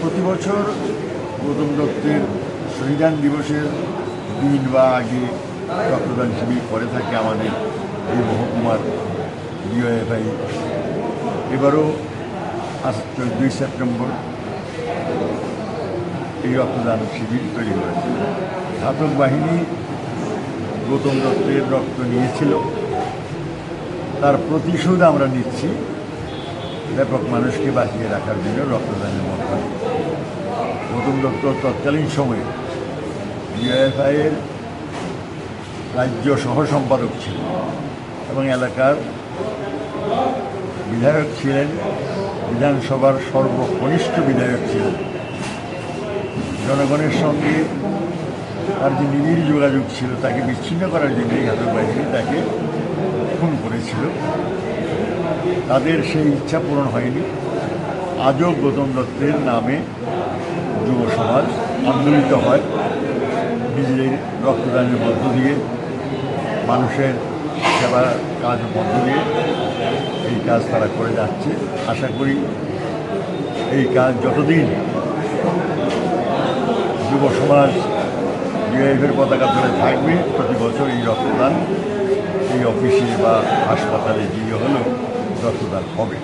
প্রতি বছর গৌতম দত্তের শহীদান দিবসের দিন বা আগে রক্তদান শিবির করে থাকে আমাদের এই মহকুমার ডিওএফআই এবারও আজ চোদ্দোই সেপ্টেম্বর এই রক্তদান শিবির তৈরি হয়েছে। ঘাতক বাহিনী গৌতম দত্তের রক্ত নিয়েছিল। তার প্রতিশোধ আমরা নিচ্ছি ব্যাপক মানুষকে বাঁচিয়ে রাখার জন্য রক্তদানের মাধ্যমে গৌতম দত্ত তৎকালীন সময়ে ডিআইএফআইয়ের রাজ্য সহ সম্পাদক ছিল এবং এলাকার বিধায়ক ছিলেন, বিধানসভার সর্বকনিষ্ঠ বিধায়ক ছিলেন। জনগণের সঙ্গে তার যে নিবিড় যোগাযোগ ছিল, তাকে বিচ্ছিন্ন করার জন্য ঘাতক বাহিনী তাকে খুন করেছিল। তাদের সেই ইচ্ছা পূরণ হয়নি। আজও গৌতম দত্তের নামে যুব সমাজ আন্দোলিত হয়। নিজেদের রক্তদানের মধ্য দিয়ে, মানুষের সেবার কাজ মধ্য দিয়ে এই কাজ তারা করে যাচ্ছে। আশা করি এই কাজ যতদিন যুব সমাজ ডিআইএফের পতাকা ধরে থাকবে, প্রতি বছর এই রক্তদান এই অফিসে বা হাসপাতালে গিয়ে হলেও রক্তদান হবে।